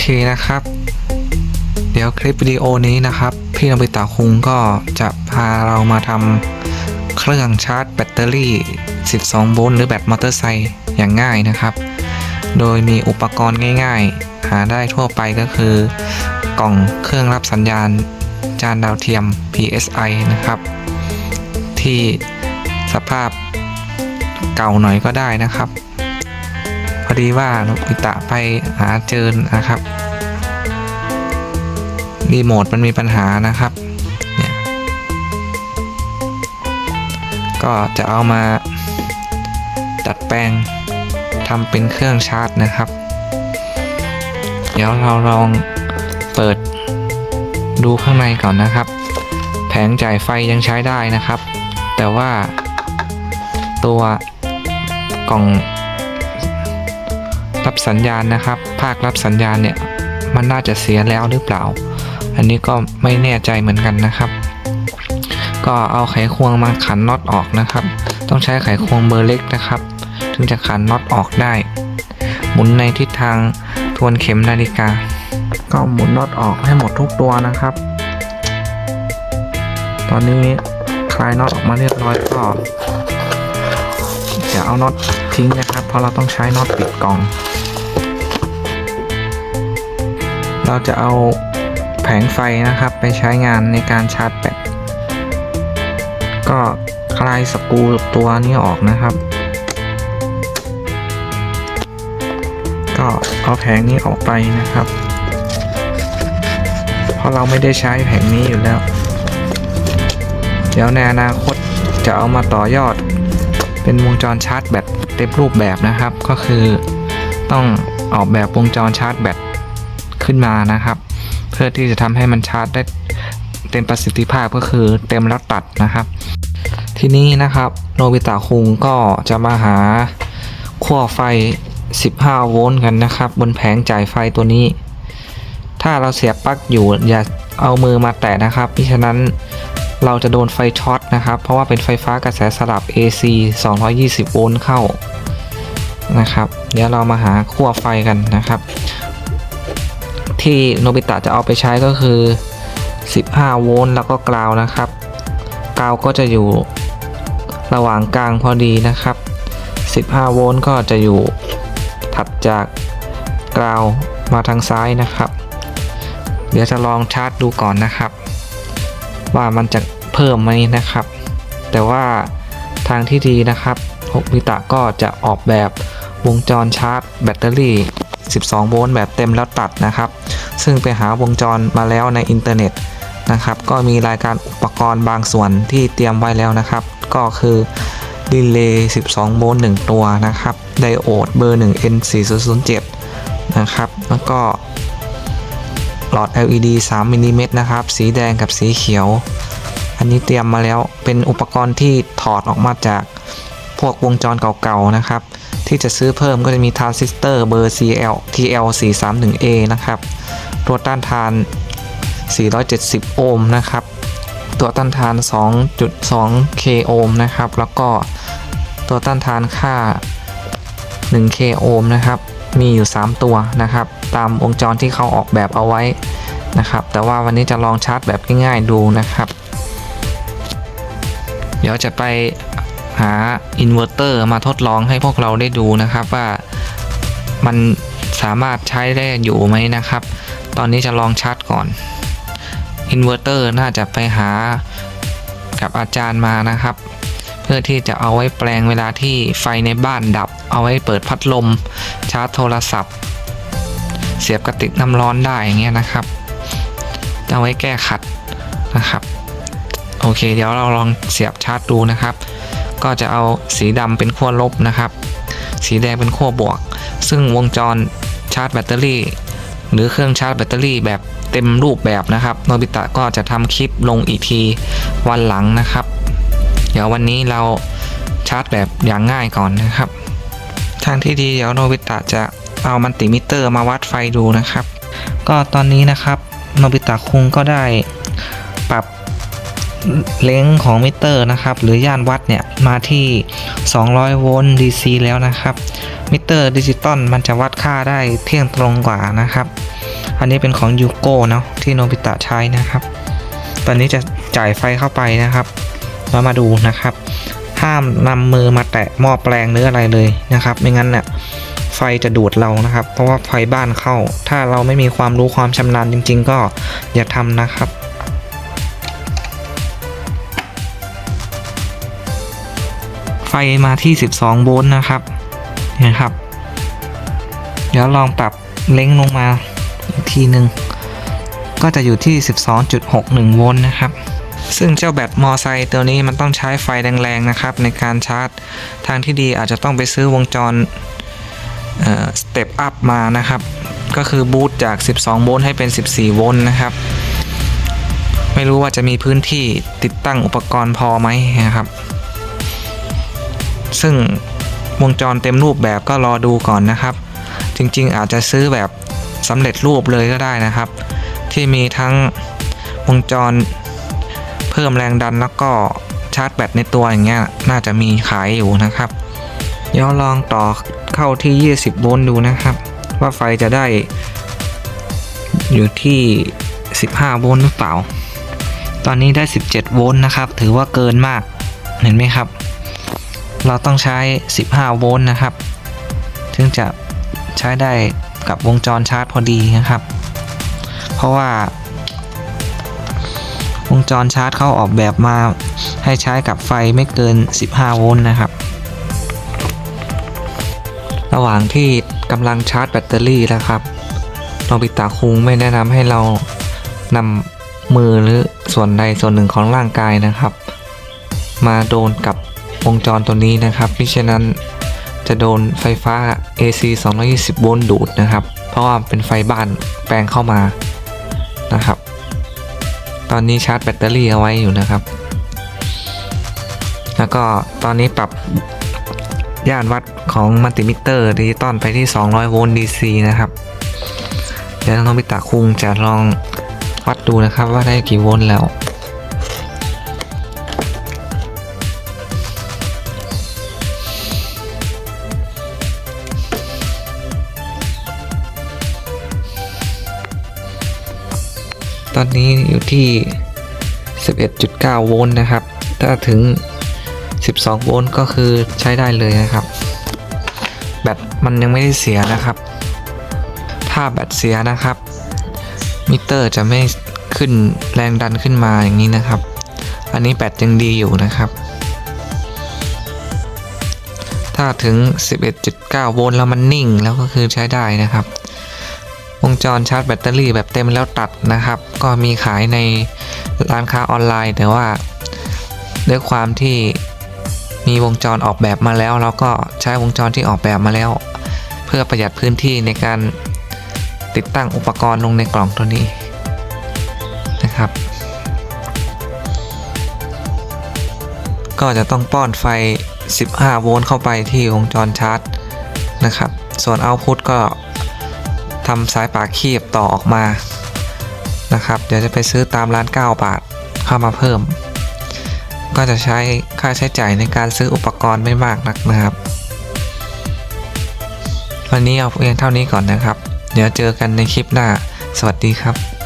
เคนะครับ เดี๋ยวคลิปวิดีโอนี้นะครับ พี่นบิตะคุงก็จะพาเรามาทำเครื่องชาร์จแบตเตอรี่ 12 โวลต์หรือแบตมอเตอร์ไซค์อย่างง่ายนะครับ โดยมีอุปกรณ์ง่าย ๆ หาได้ทั่วไปก็คือ กล่องเครื่องรับสัญญาณ จานดาวเทียม PSI นะครับ ที่สภาพเก่าหน่อยก็ได้นะครับ อดีว่านบิตะไปหาเจอนะครับรีโมทมันมีปัญหานะครับเนี่ยก็จะเอามาดัดแปลงทำเป็นเครื่องชาร์จนะครับ เดี๋ยวเราลองเปิดดูข้างในก่อนนะครับ แผงจ่ายไฟยังใช้ได้นะครับ แต่ว่าตัวกล่อง รับสัญญาณนะครับ ภาครับสัญญาณเนี่ยมันน่าจะเสียแล้วหรือเปล่า อันนี้ก็ไม่แน่ใจเหมือนกันนะครับ ก็เอาไขควงมาขันน็อตออกนะครับ ต้องใช้ไขควงเบอร์เล็กนะครับ ถึงจะขันน็อตออกได้ หมุนในทิศทางทวนเข็มนาฬิกา ก็หมุนน็อตออกให้หมดทุกตัวนะครับ ตอนนี้คลายน็อตออกมาเรียบร้อยก็อย่าเอาน็อต ทิ้งนะครับ เพราะเราต้องใช้น็อตปิดกล่อง เราจะเอาแผงไฟนะครับ ไปใช้งานในการชาร์จแบตก็คลายสกูตัวนี้ออกนะครับ ก็เอาแผงนี้ออกไปนะครับ เพราะเราไม่ได้ใช้แผงนี้อยู่แล้ว เดี๋ยวในอนาคตจะเอามาต่อยอดเป็นวงจรชาร์จแบต เต็มรูปแบบนะครับ ก็คือต้องออกแบบวงจรชาร์จแบตขึ้นมานะครับ เพื่อที่จะทำให้มันชาร์จได้เต็มประสิทธิภาพก็คือเต็มแล้วตัดนะครับ ทีนี้นะครับโนบิตะคุงก็จะมาหาขั้วไฟ 15 โวลต์กันนะครับ บนแผงจ่ายไฟตัวนี้ ถ้าเราเสียบปลั๊กอยู่อย่าเอามือมาแตะนะครับมิฉะนั้น เราจะโดนไฟช็อตนะครับ เพราะว่าเป็นไฟฟ้ากระแสสลับ AC 220 โวลต์เข้านะครับ เดี๋ยวเรามาหาขั้วไฟกันนะครับ ที่โนบิตะจะเอาไปใช้ก็คือ 15 โวลต์แล้วก็กราวนะครับ กราวก็จะอยู่ระหว่างกลางพอดีนะครับ 15 โวลต์ก็จะอยู่ถัดจากกราวมาทางซ้ายนะครับ เดี๋ยวจะลองชาร์จดูก่อนนะครับ ว่ามันจะเพิ่มไหมนะครับ แต่ว่าทางที่ดีนะครับฮกมิตะก็จะออกแบบวงจรชาร์จแบตเตอรี่ 12 โวลต์แบบเต็มแล้วตัดนะครับ ซึ่งไปหาวงจรมาแล้วในอินเทอร์เน็ตนะครับ ก็มีรายการอุปกรณ์บางส่วนที่เตรียมไว้แล้วนะครับ ก็คือรีเลย์ 12 โวลต์ 1 ตัวนะครับ ไดโอดเบอร์ 1 N4007 นะครับ แล้วก็ หลอด LED 3มิลลิเมตรนะครับ สีแดงกับสีเขียว อันนี้เตรียมมาแล้วเป็นอุปกรณ์ที่ถอดออกมาจากพวกวงจรเก่าๆนะครับ ที่จะซื้อเพิ่มก็จะมีทรานซิสเตอร์เบอร์ CL TL431A นะครับ ตัวต้านทาน 470 โอห์มนะครับ ตัวต้านทาน 2.2 k โอห์มนะครับ แล้วก็ตัวต้านทานค่า 1 k โอห์มนะครับ มีอยู่ 3 ตัวนะครับ ตามวงจรที่เขาออกแบบเอาไว้นะครับ แต่ว่าวันนี้จะลองชาร์จแบบง่ายๆดูนะครับ เดี๋ยวจะไปหาอินเวอร์เตอร์มาทดลองให้พวกเราได้ดูนะครับว่ามันสามารถใช้ได้อยู่ไหมนะครับ ตอนนี้จะลองชาร์จก่อนอินเวอร์เตอร์น่าจะไปหากับอาจารย์มานะครับ พื่อที่จะเอาไว้แปลงเวลาที่ไฟในบ้านดับ เอาไว้เปิดพัดลม ชาร์จโทรศัพท์ เสียบกระติกน้ำร้อนได้อย่างเงี้ยนะครับ เอาไว้แก้ขัดนะครับโอเค เดี๋ยวเราลองเสียบชาร์จดูนะครับ ก็จะเอาสีดำเป็นขั้วลบนะครับ สีแดงเป็นขั้วบวก ซึ่งวงจรชาร์จแบตเตอรี่ หรือเครื่องชาร์จแบตเตอรี่แบบเต็มรูปแบบนะครับ โนบิตะก็จะทำคลิปลงอีกทีวันหลังนะครับ เดี๋ยววันนี้เราชาร์จแบบอย่างง่ายก่อนนะครับ ทางที่ดีเดี๋ยวโนบิตะจะเอามัลติมิเตอร์มาวัดไฟดูนะครับ ก็ตอนนี้นะครับโนบิตะคุงก็ได้ปรับเล้งของมิเตอร์นะครับ หรือย่านวัดเนี่ยมาที่ 200 โวลต์ DC แล้วนะครับ มิเตอร์ดิจิตอลมันจะวัดค่าได้เที่ยงตรงกว่านะครับ อันนี้เป็นของยูโก้เนาะที่โนบิตะใช้นะครับ ตอนนี้จะจ่ายไฟเข้าไปนะครับ แล้วมาดูนะครับ ห้ามนำมือมาแตะหม้อแปลงหรืออะไรเลยนะครับ ไม่งั้นเนี่ยไฟจะดูดเรานะครับ เพราะว่าไฟบ้านเข้า ถ้าเราไม่มีความรู้ความชำนาญจริง ๆ ก็อย่าทำนะครับไฟมาที่ 12 โวลต์นะครับเห็นะครับ เดี๋ยวลองปรับเล้งลงมาอีกทีหนึ่ง ก็จะอยู่ที่ 12.61 โวลต์นะครับ ซึ่งเจ้าแบตมอไซค์ตัวนี้มันต้องใช้ไฟแรงๆนะครับในการชาร์จ ทางที่ดีอาจจะต้องไปซื้อวงจรสเต็ปอัพมานะครับ ก็คือบูตจาก 12 โวลต์ให้เป็น 14 โวลต์นะครับ ไม่รู้ว่าจะมีพื้นที่ติดตั้งอุปกรณ์พอไหมนะครับ ซึ่งวงจรเต็มรูปแบบก็รอดูก่อนนะครับ จริงๆอาจจะซื้อแบบสำเร็จรูปเลยก็ได้นะครับ ที่มีทั้งวงจร พิ่มแรงดันแล้วก็ชาร์จแบตในตัวอย่างเงี้ยน่าจะมีขายอยู่นะครับเดี๋ยวลองต่อเข้าที่ 20 โวลต์ดูนะครับ ว่าไฟจะได้อยู่ที่ 15 โวลต์หรือเปล่า ตอนนี้ได้ 17 โวลต์นะครับ ถือว่าเกินมากเห็นไหมครับ เราต้องใช้ 15 โวลต์นะครับ ถึงจะใช้ได้กับวงจรชาร์จพอดีนะครับ เพราะว่า จรชาร์จเขาออกแบบมา ให้ใช้กับไฟไม่เกิน 15 โวลต์นะครับ ระหว่างที่กำลังชาร์จแบตเตอรี่แล้วครับโนบิตะคุงไม่แนะนำให้เรานำมือหรือส่วนใดส่วนหนึ่งของร่างกายนะครับ มาโดนกับวงจรตัวนี้นะครับมิฉะนั้นจะโดนไฟฟ้า AC 220 โวลต์ดูดนะครับ เพราะว่าเป็นไฟบ้านแปลงเข้ามานะครับ ตอนนี้ชาร์จแบตเตอรี่เอาไว้อยู่นะครับ แล้วก็ตอนนี้ปรับย่านวัดของมัลติมิเตอร์ดิจิตอลไปที่ 200 โวลต์ DC นะครับ เดี๋ยวน้องพิตาคุงจะลองวัดดูนะครับว่าได้กี่โวลต์แล้ว อนนี้อยู่ที่ 11.9 โวลต์นะครับ ถ้าถึง 12 โวลต์ก็คือใช้ได้เลยนะครับ แบตมันยังไม่ได้เสียนะครับ ถ้าแบตเสียนะครับ มิเตอร์จะไม่ขึ้นแรงดันขึ้นมาอย่างนี้นะครับ อันนี้แบตยังดีอยู่นะครับ ถ้าถึง 11.9 โวลต์แล้วมันนิ่งแล้วก็คือใช้ได้นะครับ วงจรชาร์จแบตเตอรี่แบบเต็มแล้วตัดนะครับ ก็มีขายในร้านค้าออนไลน์ แต่ว่า ด้วยความที่มีวงจรออกแบบมาแล้ว เราก็ใช้วงจรที่ออกแบบมาแล้ว เพื่อประหยัดพื้นที่ในการติดตั้งอุปกรณ์ลงในกล่องตัวนี้นะครับ ก็จะต้องป้อนไฟ 15 โวลต์เข้าไปที่วงจรชาร์จนะครับ ส่วนเอาพุตก็ ทำสายปากคีบต่อออกมานะครับ เดี๋ยวจะไปซื้อตามร้าน 9 บาทเข้ามาเพิ่ม ก็จะใช้ค่าใช้จ่ายในการซื้ออุปกรณ์ไม่มากนักนะครับ วันนี้เอาเพียงเท่านี้ก่อนนะครับ เดี๋ยวเจอกันในคลิปหน้า สวัสดีครับ